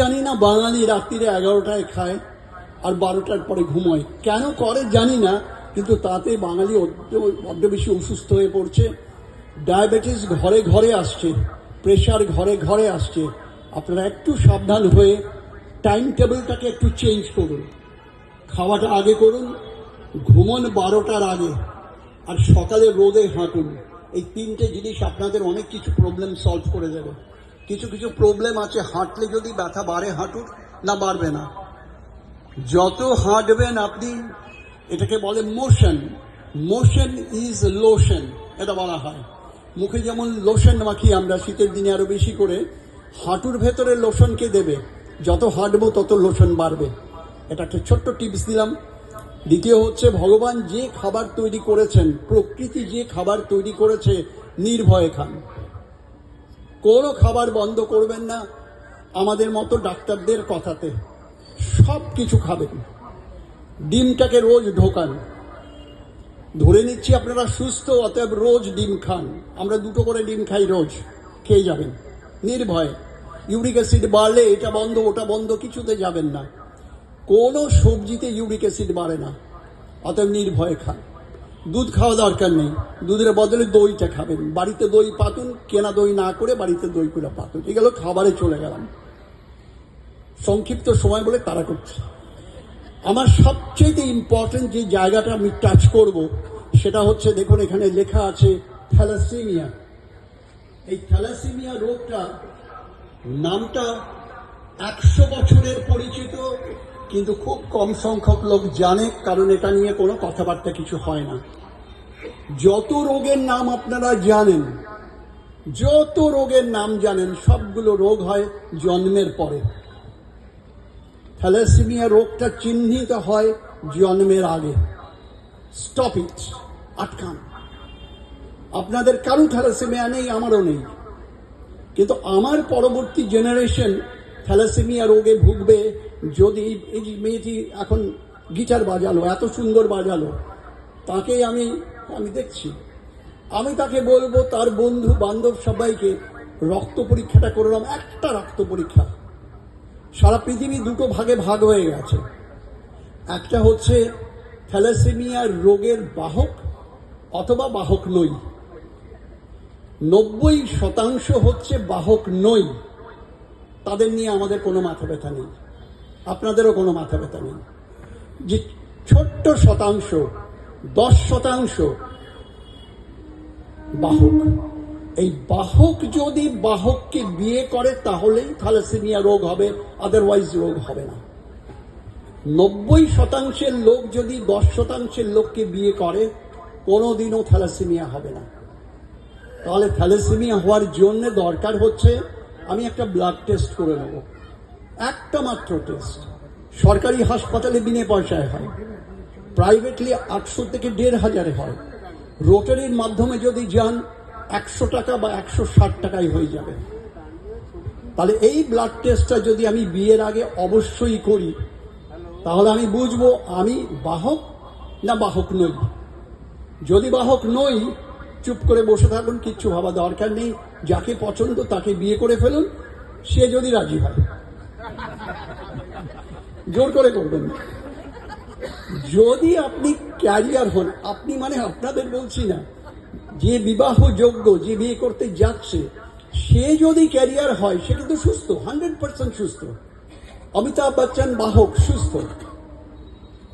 জানি না, বাঙালি রাত্রিরে এগারোটায় খায় আর বারোটার পরে ঘুমোয়। কেন করে জানি না, কিন্তু তাতে বাঙালি বড্ড বেশি অসুস্থ হয়ে পড়ছে। ডায়াবেটিস ঘরে ঘরে আসছে, প্রেশার ঘরে ঘরে আসছে। আপনারা একটু সাবধান হয়ে টাইম টেবিলটাকে একটু চেঞ্জ করুন। খাওয়াটা আগে করুন, ঘুমন বারোটার আগে, আর সকালে রোদে হাঁটুন। এই তিনটে জিনিস আপনাদের অনেক কিছু প্রবলেম সলভ করে দেবে। কিছু কিছু প্রবলেম আছে, হাঁটলে যদি ব্যথা বাড়ে হাঁটুর, না বাড়বে না। যত হাঁটবেন আপনি, এটাকে বলে মোশন মোশন ইজ লোশন এটা বলা হয়। মুখে যেমন লোশন মাখি আমরা শীতের দিনে আরও বেশি করে, হাঁটুর ভেতরে লোশনকে দেবে? যত হাঁটবো তত লোশন বাড়বে। এটা একটা ছোট্ট টিপস দিলাম। দ্বিতীয় হচ্ছে, ভগবান যে খাবার তৈরি করেছেন, প্রকৃতি যে খাবার তৈরি করেছে, নির্ভয়ে খান। কোনো খাবার বন্ধ করবেন না। আমাদের মতো ডাক্তারদের কথাতে সব কিছু খাবেন। ডিমটাকে রোজ ঢোকান। ধরে নিচ্ছি আপনারা সুস্থ, অতএব রোজ ডিম খান। আমরা দুটো করে ডিম খাই রোজ, খেয়ে যাবেন। নির্ভয়ে। ইউরিক অ্যাসিড বাড়লে এটা বন্ধ, ওটা বন্ধ, কিছুতে যাবেন না। কোনো সবজিতে ইউরিক অ্যাসিড বাড়ে না। অতএব নির্ভয়ে খান। দুধ খাওয়া দরকার নেই। দুধের বদলে দইটা খাবেন। বাড়িতে দই পাতুন, কেনা দই না করে বাড়িতে দই করে পাতুন। এগুলো খাবারে চলে গেলাম। সংক্ষিপ্ত সময় বলে তারা করছে। আমার সবচেয়ে ইম্পর্টেন্ট যে জায়গাটা আমি টাচ করব, সেটা হচ্ছে দেখুন, এখানে লেখা আছে থ্যালাসেমিয়া এই থ্যালাসেমিয়া রোগটা নামটা একশো বছরের পরিচিত। কিন্তু খুব কম সংখ্যক লোক জানে, কারণ এটা নিয়ে কোনো কথাবার্তা কিছু হয় না। যত রোগের নাম আপনারা জানেন, যত রোগের নাম জানেন, সবগুলো রোগ হয় জন্মের পরে। থ্যালাসেমিয়া রোগটা চিহ্নিত হয় জন্মের আগে। স্টপ ইট আটকান। আপনাদের কারও থ্যালাসেমিয়া নেই, আমারও নেই। কিন্তু আমার পরবর্তী জেনারেশন থ্যালাসেমিয়া রোগে ভুগবে। যদি এই মেয়েটি এখন গিটার বাজালো, এত সুন্দর বাজালো, তাকে আমি আমি দেখছি। আমি তাকে বলব, তার বন্ধু, বান্ধব সবাইকে রক্ত পরীক্ষাটা করলাম একটা রক্ত পরীক্ষা। সারা পৃথিবী দুটো ভাগে ভাগ হয়ে গেছে। একটা হচ্ছে থ্যালাসেমিয়া রোগের বাহক অথবা বাহক নই। নব্বই শতাংশ হচ্ছে বাহক নই। তাদের নিয়ে আমাদের কোনো মাথা ব্যথা নেই। আপনাদেরও কোনো মাথা ব্যথা নেই। যে ছোট্ট শতাংশ, দশ শতাংশ বাহক। এই বাহক যদি বাহককে বিয়ে করে, তাহলেই থ্যালাসেমিয়া রোগ হবে, আদারওয়াইজ রোগ হবে না। নব্বই শতাংশের লোক যদি দশ শতাংশের লোককে বিয়ে করে, কোনোদিনও থ্যালাসেমিয়া হবে না। তাহলে থ্যালাসেমিয়া হওয়ার জন্য দরকার হচ্ছে আমি একটা ব্লাড টেস্ট করে নেব। একটা মাত্র টেস্ট সরকারি হাসপাতালে বিনে পয়সায় হয়। প্রাইভেটলি আটশো থেকে দেড় হাজারে হয়। রোটারির মাধ্যমে যদি যান, একশো টাকা বা একশো ষাট টাকায় হয়ে যাবে। তাহলে এই ব্লাড টেস্টটা যদি আমি বিয়ের আগে অবশ্যই করি, তাহলে আমি বুঝব আমি বাহক না বাহক নই। যদি বাহক নই চুপ করে বসে থাকুন, কিচ্ছু ভাবা দরকার নেই। যাকে পছন্দ তাকে বিয়ে করে ফেলুন। সে যদি রাজি হয়। জোর করে করবেন যদি আপনি ক্যারিয়ার হন, আপনি মানে আপনাদের বলছি না, যে বিবাহ যোগ্য, যে বিয়ে করতে যাচ্ছে, সে যদি ক্যারিয়ার হয়, সে কিন্তু সুস্থ, হান্ড্রেড পার্সেন্ট সুস্থ। অমিতাভ বচ্চন বাহক, সুস্থ।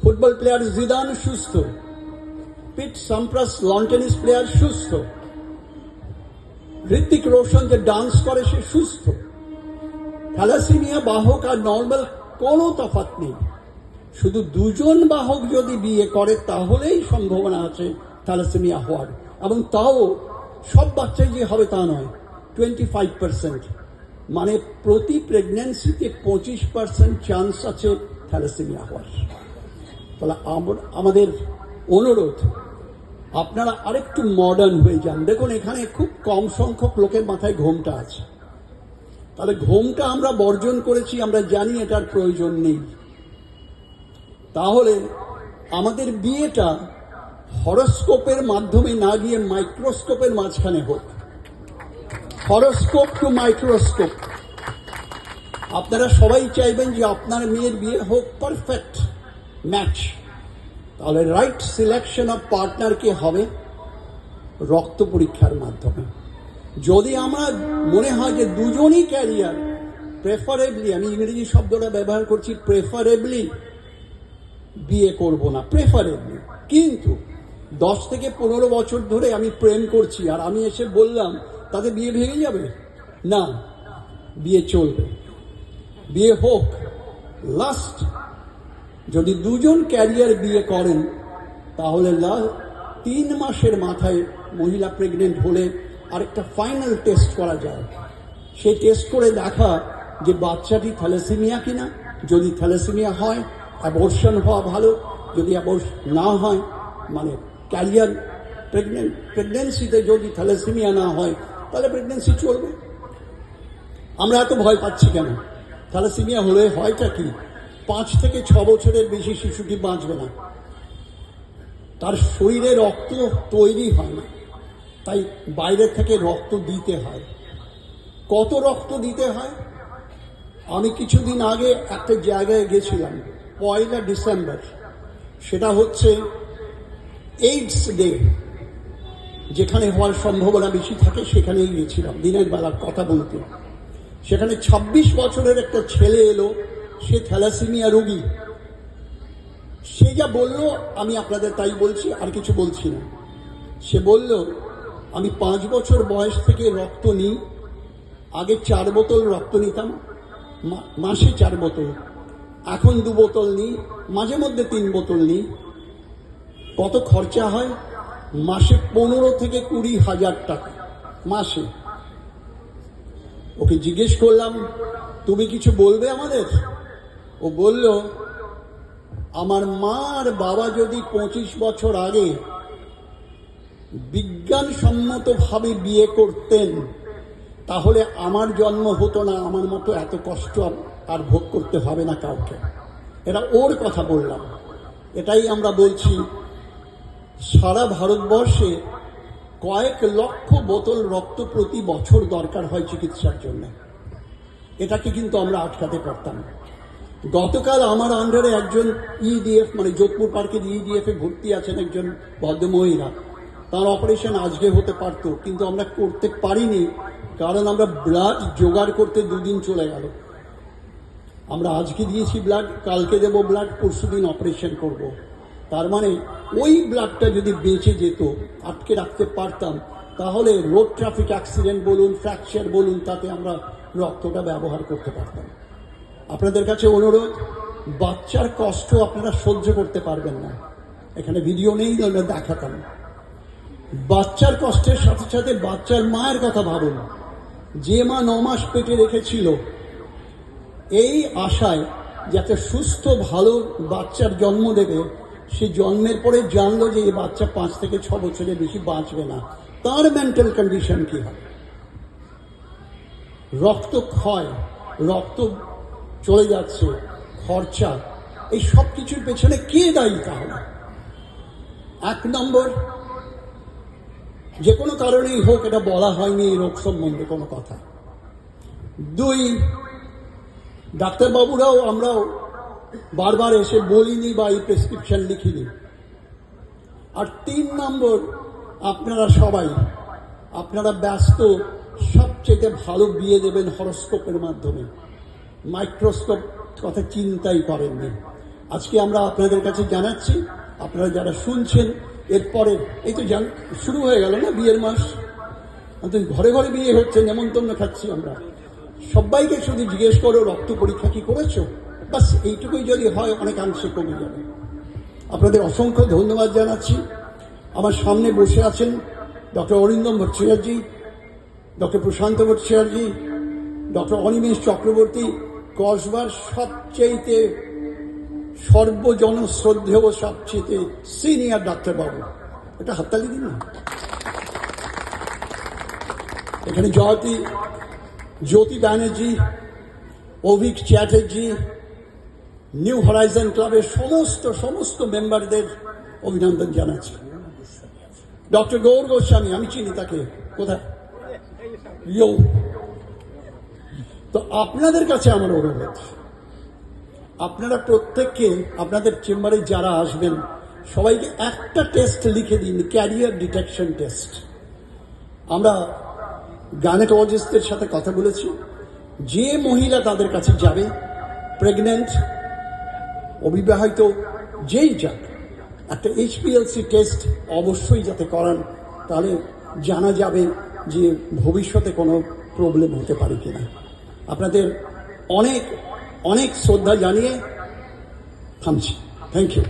ফুটবল প্লেয়ার জিদান সুস্থ। Pete Sampras lawn tennis player সুস্থ। ঋত্বিক রোশন যে ডান্স করে, সে সুস্থ। থ্যালাসেমিয়া বাহক আর নর্মাল কোনো তফাৎ নেই। শুধু দুজন বাহক যদি বিয়ে করে, তাহলেই সম্ভাবনা আছে থ্যালাসেমিয়া হওয়ার। এবং তাও সব বাচ্চাই যে হবে তা নয় টোয়েন্টি ফাইভ পার্সেন্ট মানে প্রতি প্রেগন্যান্সিতে পঁচিশ পার্সেন্ট চান্স আছে থ্যালাসেমিয়া হওয়ার। তাহলে আমাদের অনুরোধ আপনারা আরেকটু মডার্ন হয়ে যান। দেখুন, এখানে খুব কম সংখ্যক লোকের মাথায় ঘোমটা আছে। তাহলে ঘোমটা আমরা বর্জন করেছি, আমরা জানি এটার প্রয়োজন নেই। তাহলে আমাদের বিয়েটা হরস্কোপের মাধ্যমে না গিয়ে মাইক্রোস্কোপের মাঝখানে হোক। Horoscope to microscope. আপনারা সবাই চাইবেন যে আপনার মেয়ের বিয়ে হোক, পারফেক্ট ম্যাচ। তাহলে রাইট সিলেকশন অফ পার্টনার কে হবে? রক্ত পরীক্ষার মাধ্যমে। যদি আমার মনে হয় যে দুজনই ক্যারিয়ার প্রেফারেবলি আমি ইংরেজি শব্দটা ব্যবহার করছি প্রেফারেবলি বিয়ে করব না প্রেফারেবলি কিন্তু দশ থেকে পনেরো বছর ধরে আমি প্রেম করছি, আর আমি এসে বললাম, তাতে বিয়ে ভেঙে যাবে? না, বিয়ে চলবে। বিয়ে হোক। লাস্ট যদি দুজন ক্যারিয়ার বিয়ে করেন, তাহলে তিন মাসের মাথায় মহিলা প্রেগনেন্ট হলে আরেকটা ফাইনাল টেস্ট করা যায়। সেই টেস্ট করে দেখা যে বাচ্চাটি থ্যালাসেমিয়া কিনা। যদি থ্যালাসেমিয়া হয়, অ্যাবর্শন হওয়া ভালো। যদি অ্যাবর্শন না হয় মানে ক্যারিয়ার প্রেগনেন্ট প্রেগনেন্সিতে যদি থ্যালাসেমিয়া না হয়, তাহলে প্রেগনেন্সি চলবে। আমরা এত ভয় পাচ্ছি কেন? থ্যালাসেমিয়া হলে হয়টা কি? পাঁচ থেকে ছ বছরের বেশি শিশুটি বাঁচবে না। তার শরীরে রক্ত তৈরি হয় না। তাই বাইরে থেকে রক্ত দিতে হয়। কত রক্ত দিতে হয়? আমি কিছুদিন আগে একটা জায়গায় গেছিলাম, পয়লা ডিসেম্বর। সেটা হচ্ছে এইডস ডে, যেখানে হওয়ার সম্ভাবনা বেশি থাকে, সেখানেই গেছিলাম দিনের বেলার কথা বলতে। সেখানে ২৬ বছরের একটা ছেলে এলো সে থ্যালাসেমিয়া রোগী। সে যা বলল, আমি আপনাদের তাই বলছি, আর কিছু বলছি না। সে বলল, আমি পাঁচ বছর বয়স থেকে রক্ত নিই, আগে চার বোতল রক্ত নিতাম মাসে চার বোতল, এখন দু বোতল নিই, মাঝে মধ্যে তিন বোতল নিই। কত খরচা হয়? মাসে পনেরো থেকে কুড়ি হাজার টাকা, মাসে। ওকে জিজ্ঞেস করলাম, তুমি কিছু বলবে আমাদের? ও বলল, আমার মা আর বাবা যদি পঁচিশ বছর আগে বিজ্ঞানসম্মতভাবে বিয়ে করতেন, তাহলে আমার জন্ম হতো না। আমার মতো এত কষ্ট আর- ভোগ করতে হবে না কাউকে। এটা ওর কথা বললাম। এটাই আমরা বলছি, সারা ভারতবর্ষে কয়েক লক্ষ বোতল রক্ত প্রতি বছর দরকার হয় চিকিৎসার জন্য। এটাকে কিন্তু আমরা আটকাতে পারতাম। গতকাল আমার আন্ডারে একজন ইডিএফ মানে যোধপুর পার্কের ইডিএফ এ ভর্তি আছেন একজন ভদ্রমহিলা। তার অপারেশন আজকে হতে পারত, কিন্তু আমরা করতে পারিনি, কারণ আমরা ব্লাড জোগাড় করতে দুদিন চলে গেল। আমরা আজকে দিয়েছি ব্লাড কালকে দেবো ব্লাড পরশু দিন অপারেশন করব। তার মানে ওই ব্লাডটা যদি বেঁচে যেত, আটকে রাখতে পারতাম, তাহলে রোড ট্রাফিক অ্যাক্সিডেন্ট বলুন ফ্র্যাকচার বলুন, তাতে আমরা রক্তটা ব্যবহার করতে পারতাম। আপনাদের কাছে অনুরোধ, বাচ্চার কষ্ট আপনারা সহ্য করতে পারবেন না। এখানে ভিডিও নেই আমরা দেখাতাম বাচ্চার কষ্টের সাথে সাথে বাচ্চার মায়ের কথা ভাবুন। যে মা ন মাস পেটে রেখেছিল, এই আশায় যে একটা সুস্থ, ভালো বাচ্চার জন্ম দেবে, সে জন্মের পরে জানলো যে এই বাচ্চা পাঁচ থেকে ছ বছরের বেশি বাঁচবে না। তার মেন্টাল কন্ডিশন কি হয়? রক্ত ক্ষয়, রক্ত চলে যাচ্ছে, খরচা। এই সব কিছুর পেছনে কে দায়ী তাহলে? এক নম্বর যে কোনো কারণেই হোক এটা বলা হয়নি, এই রোগ সম্বন্ধে কোনো কথা। দুই, ডাক্তারবাবুরাও আমরাও বারবার এসে বলিনি বা এই প্রেসক্রিপশন লিখিনি। আর তিন নম্বর, আপনারা সবাই, আপনারা ব্যস্ত, সবচেয়ে ভালো বিয়ে দেবেন হরস্কোপের মাধ্যমে। মাইক্রোস্কোপ কথা চিন্তাই করেননি। আজকে আমরা আপনাদের কাছে জানাচ্ছি, আপনারা যারা শুনছেন, এরপরে এই তো শুরু হয়ে গেল না বিয়ের মাস? তো ঘরে ঘরে বিয়ে হচ্ছে, নেমন্তন্ন খাচ্ছি আমরা। সবাইকে শুধু জিজ্ঞেস করো, রক্ত পরীক্ষা কি করেছ? বাস এইটুকুই যদি হয় অনেকাংশে কমে যাবে। আপনাদের অসংখ্য ধন্যবাদ জানাচ্ছি। আমার সামনে বসে আছেন doctor Arindam Bhattacharya, doctor Prashanta Bhattacharya, doctor Animesh Chakraborty কসবার শ্রদ্ধেয় সবচেয়ে সিনিয়র ডাক্তারবাবু এটা হাততালি দিন এখানে জয়তী, জ্যোতি ব্যানার্জি, অভিক চ্যাটার্জি, নিউ হরাইজন ক্লাবের সমস্ত সমস্ত মেম্বারদের অভিনন্দন জানাচ্ছি। ডক্টর গৌর গোস্বামী, আমি চিনি তাকে। কোথায়? তো আপনাদের কাছে আমার অনুরোধ। আপনারা প্রত্যেককে, আপনাদের চেম্বারে যারা আসবেন, সবাইকে একটা টেস্ট লিখে দিন ক্যারিয়ার ডিটেকশন টেস্ট আমরা গাইনোকোলজিস্টদের সাথে কথা বলেছি। যে মহিলা তাদের কাছে যাবে প্রেগনেন্ট অবিবাহিত, যেই যাক, একটা এইচপিএলসি টেস্ট অবশ্যই যাতে করান, তাহলে জানা যাবে যে ভবিষ্যতে কোনো প্রবলেম হতে পারে কিনা। আপনাদের অনেক অনেক শ্রদ্ধা জানিয়ে থামছি। থ্যাংক ইউ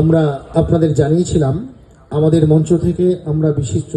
আমরা আপনাদের জানিয়েছিলাম, আমাদের মঞ্চ থেকে আমরা বিশিষ্ট